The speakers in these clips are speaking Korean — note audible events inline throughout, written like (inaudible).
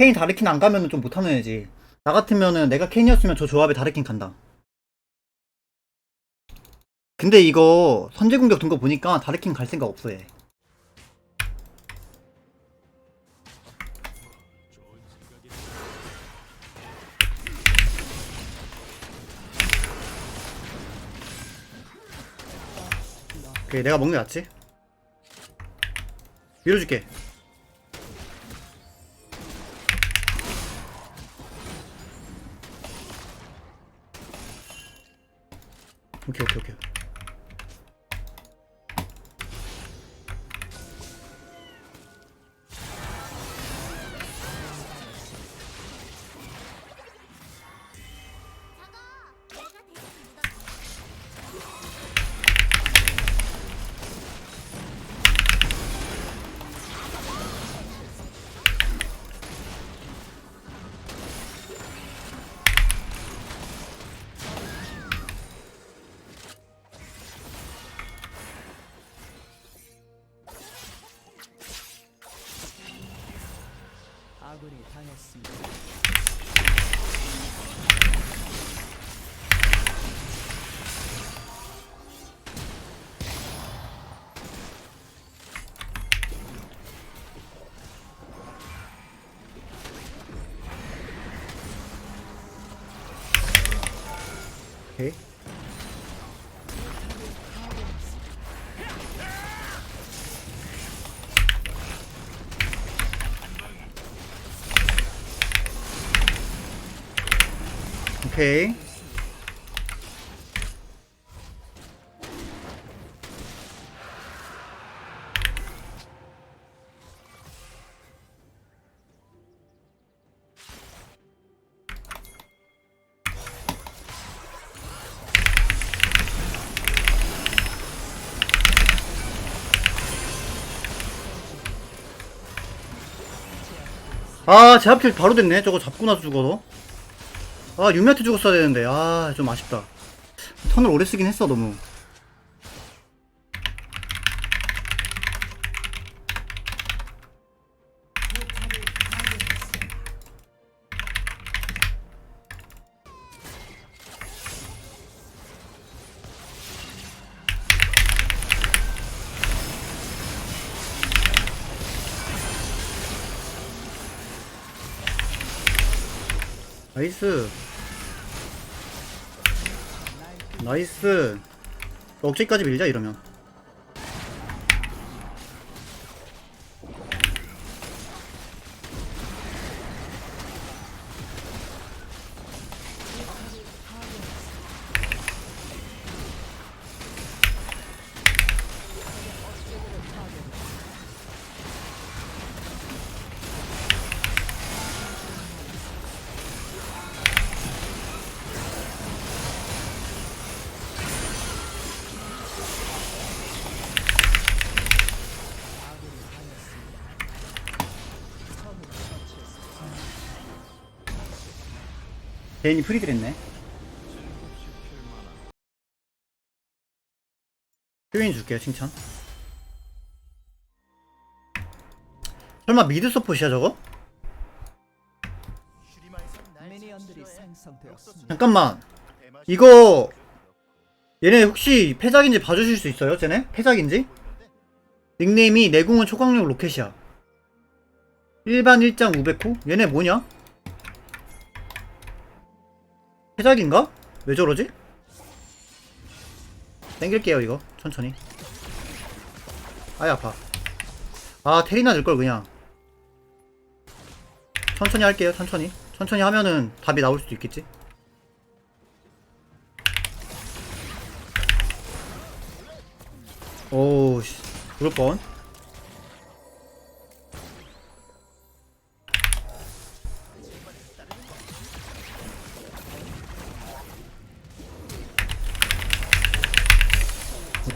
케인 다르킨 안 가면은 좀 못하는 애지. 나 같으면은 내가 케인이었으면 저 조합에 다르킨 간다. 근데 이거 선제 공격 든 거 보니까 다르킨 갈 생각 없어 얘. 오케이 내가 먹는 게 낫지 밀어줄게 오케이 오케이 오케이 아군이 당했습니다. 오케이. 아 제압킬 바로 됐네. 저거 잡고 나서 죽어서 아 유미한테 죽었어야 되는데. 아 좀 아쉽다. 턴을 오래 쓰긴 했어 너무. 나이스 나이스 억제까지 밀자 이러면 개인이 프리딜 했네 표인 줄게요 칭찬 설마 미드 서폿이야 저거? 잠깐만 이거 얘네 혹시 패작인지 봐주실 수 있어요 쟤네? 패작인지? 닉네임이 내궁은 초강력 로켓이야 일반 일장 우베코? 얘네 뭐냐? 패작인가? 왜 저러지? 땡길게요 이거. 천천히. 아이 아파. 아 테리나 들걸 그냥. 천천히 할게요 천천히. 천천히 하면은 답이 나올 수도 있겠지? 오우 씨. 그럴 뻔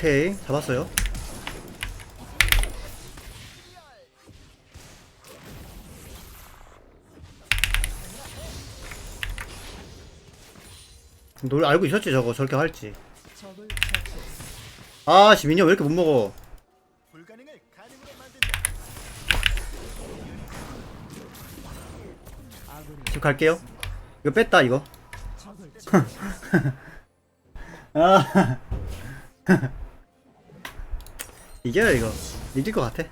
오케이 잡았어요. 너 알고 있었지 저거. 저렇게 할지. 아씨 미니언 왜 이렇게 못 먹어. 지금 갈게요. 이거 뺐다 이거. (laughs) 아 (laughs) 이겨요 이거 이길 것 같아.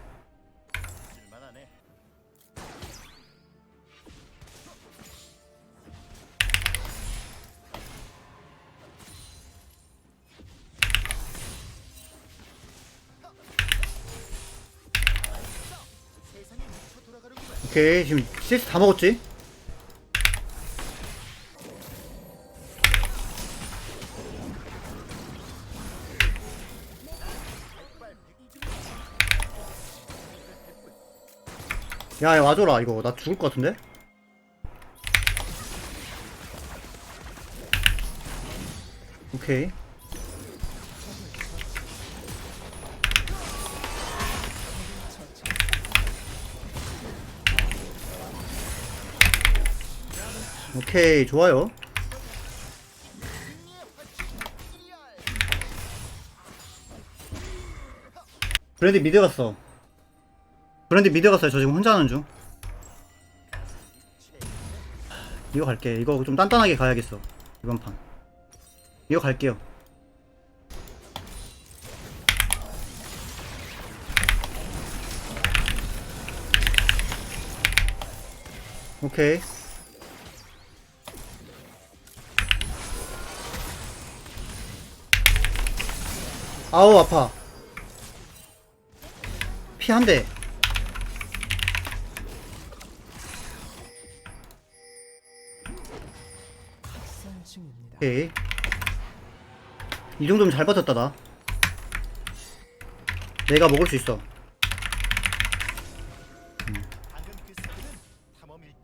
오케이 지금 CS 다 먹었지? 야, 야 와줘라 이거. 나 죽을 것 같은데? 오케이. 오케이 좋아요. 브랜디 미드 갔어 브랜디 미드 갔어요. 저 지금 혼자 하는 중. 이거 갈게. 이거 좀 단단하게 가야겠어. 이번 판. 이거 갈게요. 오케이. 아우 아파. 피 한 대 오케이. 이 정도면 잘 버텼다 나. 내가 먹을 수 있어.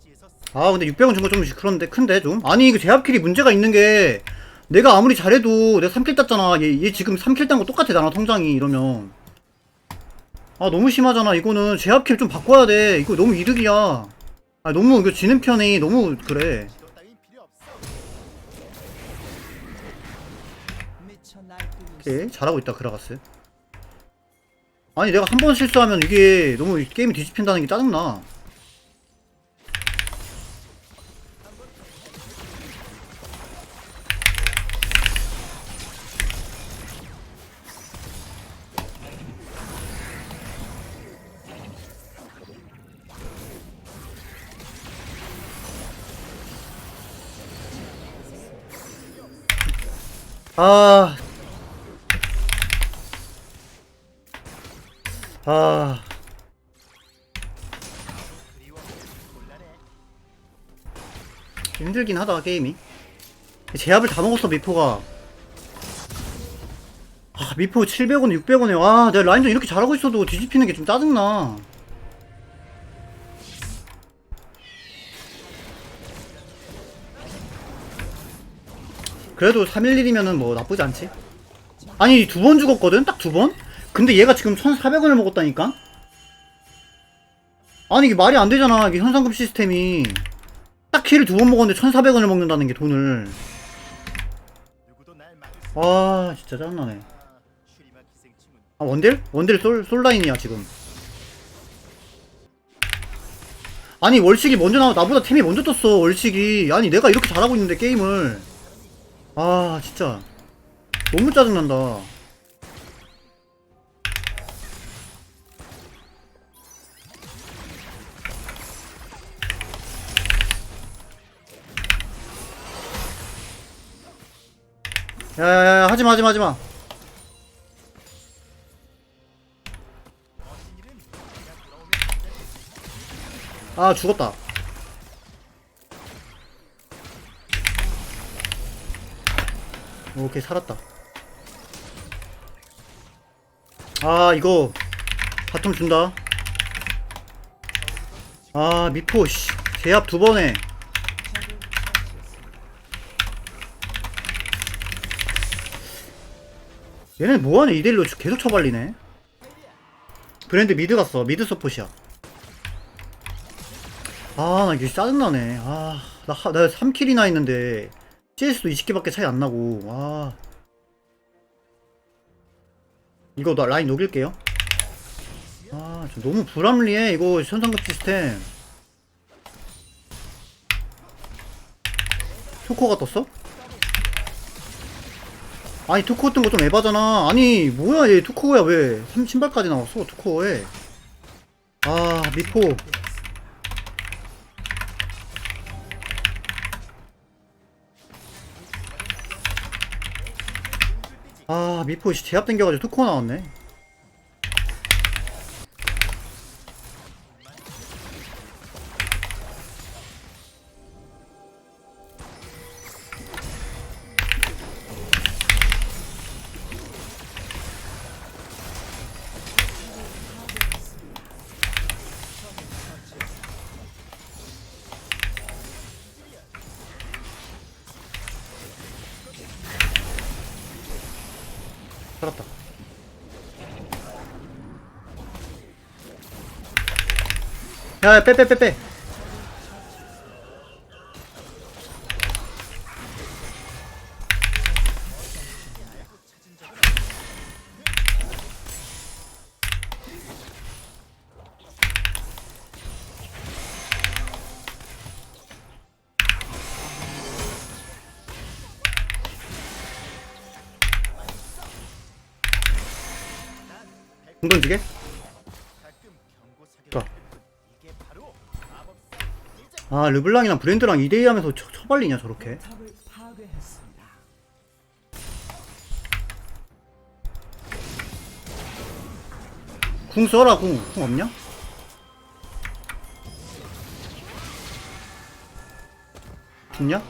일지에서 아 근데 600원 준 거 좀 그런데 큰데 좀? 아니 이거 제압킬이 문제가 있는 게 내가 아무리 잘해도 내가 3킬 땄잖아. 얘, 얘 지금 3킬 딴 거 똑같아 나랑 통장이 이러면. 아 너무 심하잖아. 이거는 제압킬 좀 바꿔야 돼. 이거 너무 이득이야. 아 너무 이거 지는 편이 너무 그래 오케이 잘하고 있다 그라가스. 아니 내가 한 번 실수하면 이게 너무 게임이 뒤집힌다는 게 짜증나. 아 아. 힘들긴 하다, 게임이. 제압을 다 먹었어, 미포가. 아, 미포 700원, 600원에. 와, 내가 라인전 이렇게 잘하고 있어도 뒤집히는 게 좀 짜증나. 그래도 311이면은 뭐 나쁘지 않지. 아니, 두 번 죽었거든? 딱 두 번? 근데 얘가 지금 1,400원을 먹었다니까? 아니, 이게 말이 안 되잖아. 이게 현상금 시스템이. 딱 키를 두 번 먹었는데 1,400원을 먹는다는 게 돈을. 아, 진짜 짜증나네. 아, 원딜? 원딜 솔, 솔라인이야, 지금. 아니, 월식이 먼저 나와, 나보다 템이 먼저 떴어, 월식이. 아니, 내가 이렇게 잘하고 있는데, 게임을. 아, 진짜. 너무 짜증난다. 야야야 하지마 하지마 하지마. 아 죽었다. 오케이 살았다. 아 이거 바텀 준다. 아 미포 씨. 제압 두 번에 얘네 뭐하네 이대일로 계속 쳐발리네 브랜드 미드 갔어 미드 서폿이야 아, 나 이게 짜증나네. 아, 나, 하- 나 3킬이나 했는데, CS도 20개밖에 차이 안 나고, 아. 이거 나 라인 녹일게요. 아, 좀 너무 불합리해, 이거 현상급 시스템. 투코가 떴어? 아니 투코 뜬거좀 에바잖아. 아니 뭐야 얘 투코야 왜? 삼- 신발까지 나왔어 투코에. 아 미포. 아 미포 씨 제압 땡겨가지고 투코 나왔네 야 빼 빼 빼 빼 공 던지게? 아 르블랑이랑 브랜드랑 2대2 하면서 처, 처발리냐 저렇게. 궁 써라 궁. 궁 없냐? 죽냐?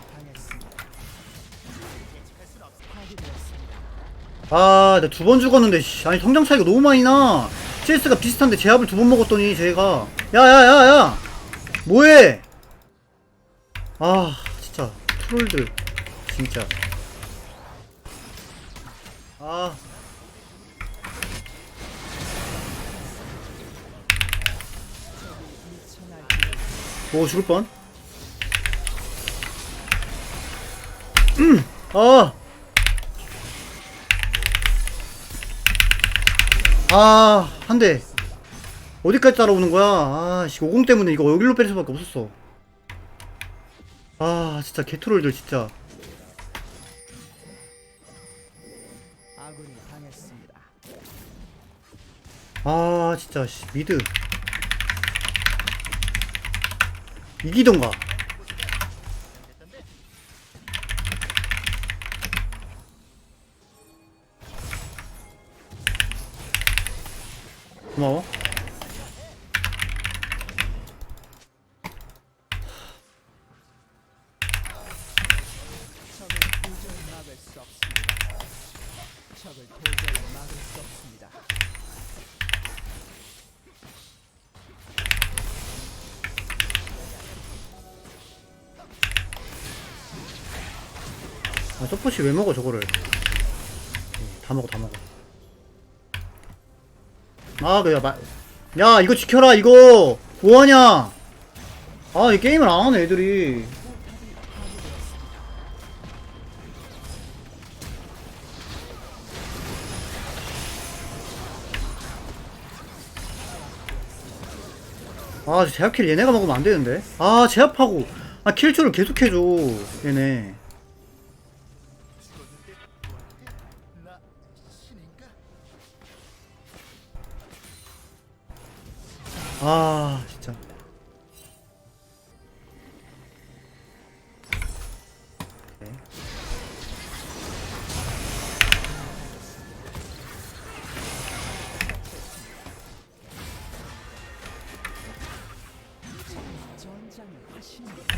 아, 나 두 번 죽었는데, 씨. 아니, 성장 차이가 너무 많이 나. CS가 비슷한데 제압을 두 번 먹었더니, 제가. 야, 야, 야, 야! 뭐해! 아, 진짜. 트롤들. 진짜. 아. 오, 죽을 뻔. 음! 아! 아, 한 대. 어디까지 따라오는 거야? 아, 씨, 50 때문에 이거 여기로 빼릴 수밖에 없었어. 아, 진짜 개트롤들, 진짜. 아, 진짜, 씨, 미드. 이기던가. 고마워. 서포시 왜 먹어, 저거를. 음, 다 먹어, 다 먹어. 아, 그야, 마, 야, 이거 지켜라, 이거! 뭐하냐! 아, 이 게임을 안 하네, 애들이. 아, 제압킬 얘네가 먹으면 안 되는데? 아, 제압하고. 아, 킬줄을 계속해줘, 얘네. 아 진짜 네. 전장의 화신 뭐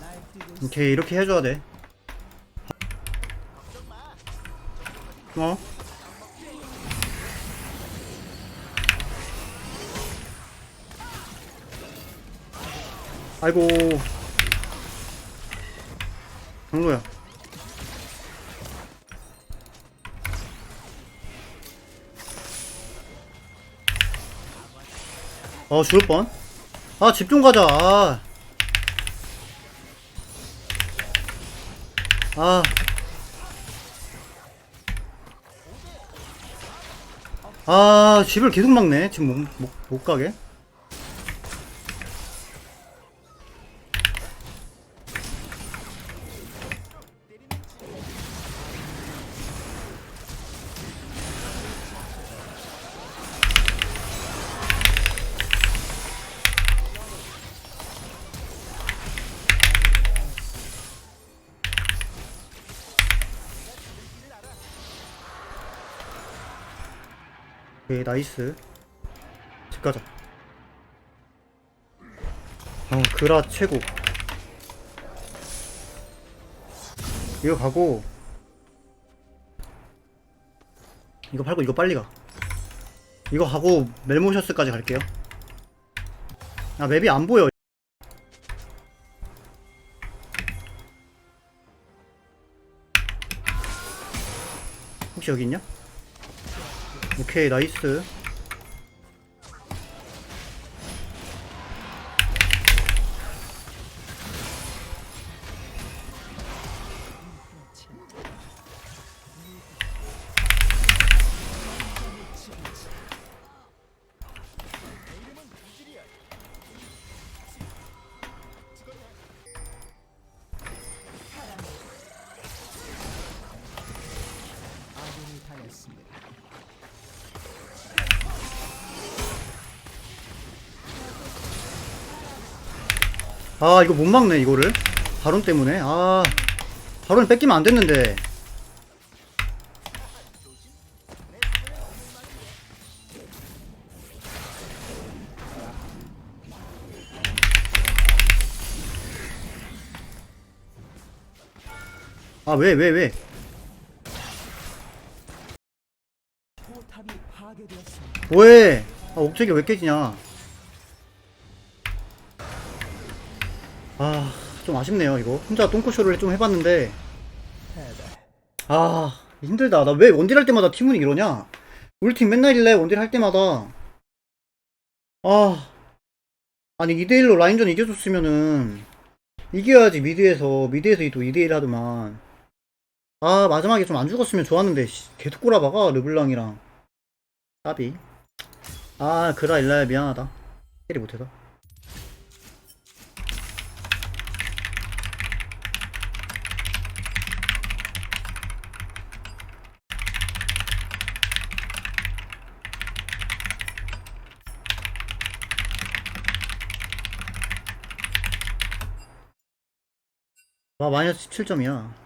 날뛰고 오케이 이렇게 해줘야 돼 아이고 강로야 어 죽을 뻔. 아 집 좀 가자. 아. 아. 아 집을 계속 막네. 지금 못, 못, 못 가게. 오케이 나이스. 집 가자. 어 그라 최고. 이거 가고 이거 팔고 이거 빨리 가. 이거 하고 멜모셔스까지 갈게요. 아 맵이 안 보여. 혹시 여기 있냐? 오케이 나이스. 아 이거 못 막네 이거를 바론 때문에 아 바론 뺏기면 안 됐는데 아 왜 왜 왜? 왜? 아 옥책이 왜 깨지냐? 아 좀 아쉽네요 이거. 혼자 똥꼬쇼를 좀 해봤는데. 아 힘들다. 나 왜 원딜 할 때마다 팀운이 이러냐? 우리 팀 맨날 일래 원딜 할 때마다. 아. 아니 2대1로 라인전 이겨줬으면은 이겨야지 미드에서 미드에서 또 2대1 하더만. 아 마지막에 좀 안 죽었으면 좋았는데 씨, 계속 꼬라박아 르블랑이랑. 까비. 아 그라 일라야 미안하다. 캐리 못해서 와 마이너스 17점이야